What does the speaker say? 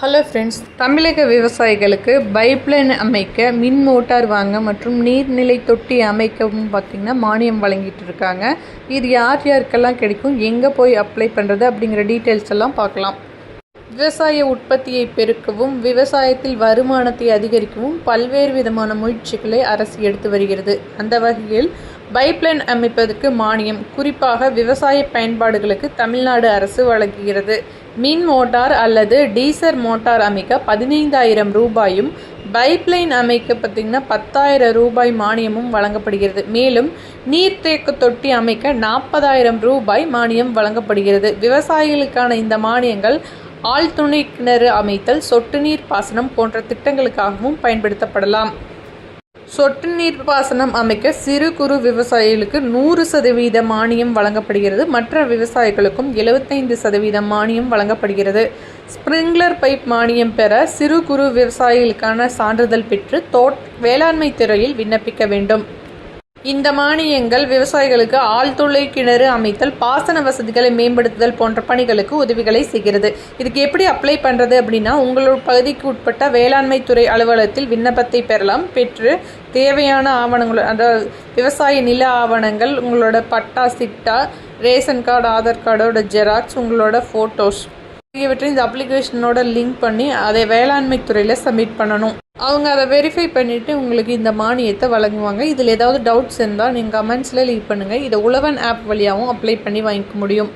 Hello friends தமிழக விவசாயிகளுக்கு pipeline அமைக்க மின் மோட்டார் வாங்க மற்றும் நீர்நிலை தொட்டி அமைக்கவும் பார்த்திங்கன்னா மானியம் வழங்கிட்டு இருக்காங்க. இது யார் யாருக்கெல்லாம் கிடைக்கும் எங்கே போய் அப்ளை பண்ணுறது அப்படிங்கிற டீட்டெயில்ஸ் எல்லாம் பார்க்கலாம். விவசாய உற்பத்தியை பெருக்கவும் விவசாயத்தில் வருமானத்தை அதிகரிக்கவும் பல்வேறு விதமான முயற்சிகளை அரசு எடுத்து வருகிறது. அந்த வகையில் பைப்லைன் அமைப்பதற்கு மானியம். குறிப்பாக விவசாய பயன்பாடுகளுக்கு தமிழ்நாடு அரசு வழங்குகிறது. மின் மோட்டார் அல்லது டீசர் மோட்டார் அமைக்க பதினைந்தாயிரம் ரூபாயும் பைப்லைன் அமைக்க பார்த்திங்கன்னா பத்தாயிரம் ரூபாய் மானியமும் வழங்கப்படுகிறது. மேலும் நீர்த்தேக்க தொட்டி அமைக்க நாற்பதாயிரம் ரூபாய் மானியம் வழங்கப்படுகிறது. விவசாயிகளுக்கான இந்த மானியங்கள் ஆழ்துணை கிணறு அமைத்தல் சொட்டு நீர் பாசனம் போன்ற திட்டங்களுக்காகவும் பயன்படுத்தப்படலாம். சொட்டு நீர் பாசனம் அமைக்க சிறு குறு விவசாயிகளுக்கு நூறு சதவீத மானியம் வழங்கப்படுகிறது. மற்ற விவசாயிகளுக்கும் எழுபத்தைந்து சதவீத மானியம் வழங்கப்படுகிறது. ஸ்ப்ரிங்க்லர் பைப் மானியம் பெற சிறு குறு விவசாயிகளுக்கான சான்றிதழ் பெற்று தோட் வேளாண்மை துறையில் விண்ணப்பிக்க வேண்டும். இந்த மானியங்கள் விவசாயிகளுக்கு ஆழ்துளை கிணறு அமைத்தல் பாசன வசதிகளை மேம்படுத்துதல் போன்ற பணிகளுக்கு உதவிகளை செய்கிறது. இதுக்கு எப்படி அப்ளை பண்ணுறது அப்படின்னா உங்களோட பகுதிக்கு உட்பட்ட வேளாண்மை துறை அலுவலகத்தில் விண்ணப்பத்தை பெறலாம். பெற்று தேவையான ஆவணங்கள் அதாவது விவசாய நில ஆவணங்கள் உங்களோட பட்டா சிட்டா ரேஷன் கார்டு ஆதார் கார்டோட ஜெராக்ஸ் உங்களோட ஃபோட்டோஸ் ஆகியவற்றை இந்த அப்ளிகேஷனோட லிங்க் பண்ணி அதை வேளாண்மை துறையில் சப்மிட் பண்ணணும். அவங்க அதை வெரிஃபை பண்ணிவிட்டு உங்களுக்கு இந்த மானியத்தை வழங்குவாங்க. இதில் ஏதாவது டவுட்ஸ் இருந்தால் நீங்கள் கமெண்ட்ஸில் லீவ் பண்ணுங்கள் இதை உழவன் ஆப் வழியாகவும் அப்ளை பண்ணி வாங்கிக்க முடியும்.